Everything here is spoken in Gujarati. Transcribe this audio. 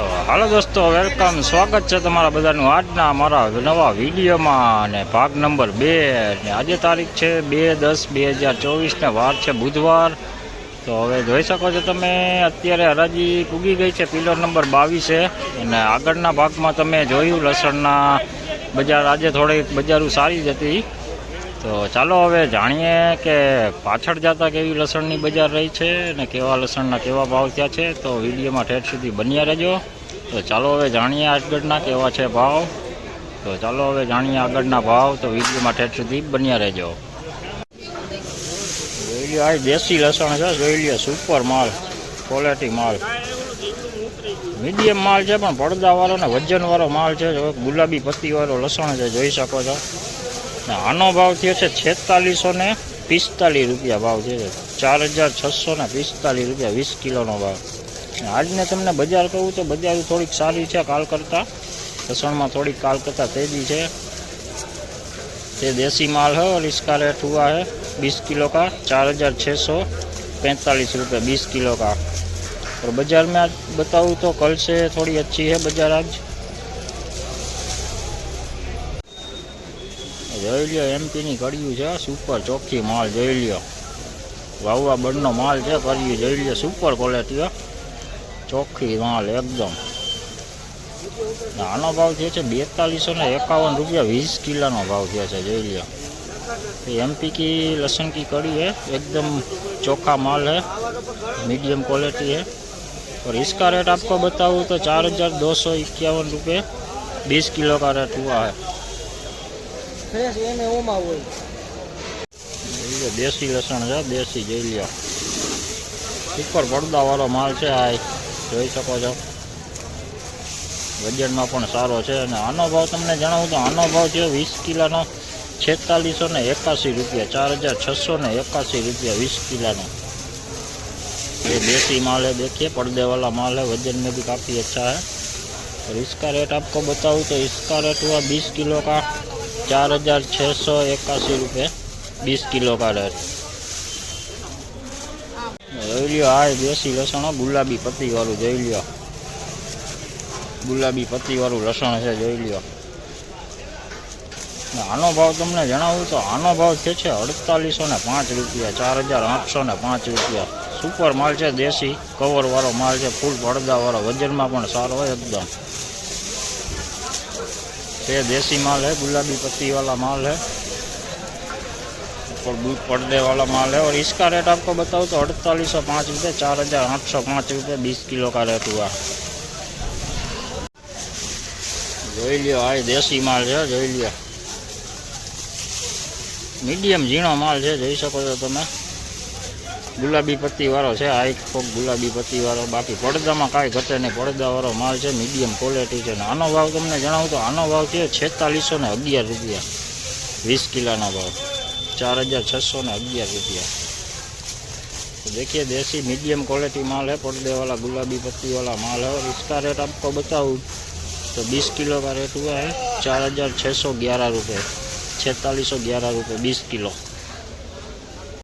તો હાલો દોસ્તો, વેલકમ. સ્વાગત છે તમારા બધાનું આજના મારા નવા વિડીયોમાં. અને ભાગ નંબર બે, ને આજે તારીખ છે બે દસ બે હજાર ચોવીસને વાર છે બુધવાર. તો હવે જોઈ શકો છો તમે, અત્યારે હરાજી પૂગી ગઈ છે પિલર નંબર બાવીસે અને આગળના ભાગમાં તમે જોયું, લસણના બજાર, આજે થોડીક બજારો સારી જ હતી. તો ચાલો હવે જાણીએ કે પાછળ જતા કેવી લસણની બજાર રહી છે અને કેવા લસણના કેવા ભાવ થયા છે. તો વિડીયોમાં ઠેઠ સુધી બન્યા રહેજો. તો ચાલો હવે જાણીએ આગળના કેવા છે ભાવ. તો ચાલો હવે જાણીએ આગળના ભાવ. તો વિડીયોમાં ઠેઠ સુધી બન્યા રહેજો. જોઈ લ્યો, આ દેશી લસણ છે. જોઈ લ્યો સુપર માલ ક્વોલિટી માલ. મીડિયમ માલ છે, પણ પડદાવાળો ને વજનવાળો માલ છે. ગુલાબી પત્તીવાળો લસણ છે, જોઈ શકો છો. આનો ભાવ થયો છે છેતાલીસો ને પિસ્તાલીસ રૂપિયા ભાવ છે ચાર હજાર છસો ને પિસ્તાલીસ રૂપિયા વીસ કિલોનો ભાવ ને આજને તમને બજાર કહું તો બજાર થોડીક સારી છે કાલ કરતાં લસણમાં થોડીક કાલ કરતાં તેજી છે તે देसी माल है और इसका रेट हुआ है बीस किलो का चार हजार छः सौ पैंतालीस रुपये बीस किलो का और बाज़ार में आज बताऊँ तो कल से थोड़ी अच्छी है बाज़ार आज જોઈ લ્યો એમપીની કડિયું છે સુપર ચોખ્ખી માલ જોઈ લ્યો વાવવા બળનો માલ છે કર્યું જોઈ લ્યો સુપર ક્વોલિટી ચોખ્ખી માલ એકદમ ને આનો ભાવ થયો છે બેતાલીસો ને એકાવન રૂપિયા વીસ કિલોનો ભાવ થયો છે જોઈ લ્યો एमपी की लहसुन की कड़ी है एकदम चोखा माल है मीडियम क्वालिटी है और इसका रेट आपको बताऊँ तो चार हज़ार दो सौ इक्यावन रुपये बीस किलो का रेट हुआ है ફ્રેશ એને ઓમાં હોય જોઈ લો, દેશી લસણ છે દેશી જોઈ લ્યો સુપર પડદાવાળો માલ છે આ જોઈ શકો છો વજનમાં પણ સારો છે અને આનો ભાવ તમને જણાવું તો આનો ભાવ છે વીસ કિલોનો છેતાલીસો ને એકાસી રૂપિયા चार हजार छः सौ ने इक्यासी रुपया बीस किलो नो ये देसी माल है देखिए पर्दे वाला माल है वजन में भी काफ़ी अच्छा है और इसका रेट आपको बताऊँ तो इसका रेट हुआ बीस किलो का ચાર હજાર છસો એકાસી રૂપિયા. વીસ કિલો કાઢે જોઈ લ્યો હા દેશી લસણ ગુલાબી પત્તીવાળું, જોઈ લ્યો. ગુલાબી પત્તીવાળું લસણ છે, જોઈ લ્યો. આનો ભાવ તમને જણાવું તો આનો ભાવ છે છે અડતાલીસો ને પાંચ રૂપિયા, ચાર હજાર આઠસો ને પાંચ રૂપિયા. સુપર માલ છે, દેશી. કવરવાળો માલ છે, ફૂલ પડદાવાળો, વજનમાં પણ સારો હોય એકદમ. ये देसी माल है गुलाबी पत्ती वाला माल है ऊपर दूध पर्दे वाला माल है और इसका रेट आपको बताऊँ तो अड़तालीस सौ पाँच रुपये चार हज़ार आठ सौ पाँच रुपये बीस किलो का रेट हुआ જોઈ લ્યો આ દેશી માલ છે જોઈ લ્યો મીડિયમ ઝીણો માલ છે જોઈ શકો છો તમે ગુલાબી પત્તી વાળો છે આ એક કોક ગુલાબી પત્તી વાળો બાકી પડદામાં કાંઈ ઘટે નહીં પડદાવાળો માલ છે મીડિયમ ક્વોલિટી છે ને આનો ભાવ તમને જણાવું તો આનો ભાવ છે છેતાલીસો ને અગિયાર રૂપિયા વીસ કિલોનો ભાવ चार हजार छः सौ ने अग्यारह रुपया तो देखिए देसी मीडियम क्वालिटी माल है पर्दे वाला गुलाबी पत्ती वाला माल है और इसका रेट आपको बताऊँ तो 20 किलो का रेट हुआ है चार हजार छः सौ ग्यारह रुपये छेतालीस सौ ग्यारह रुपये बीस किलो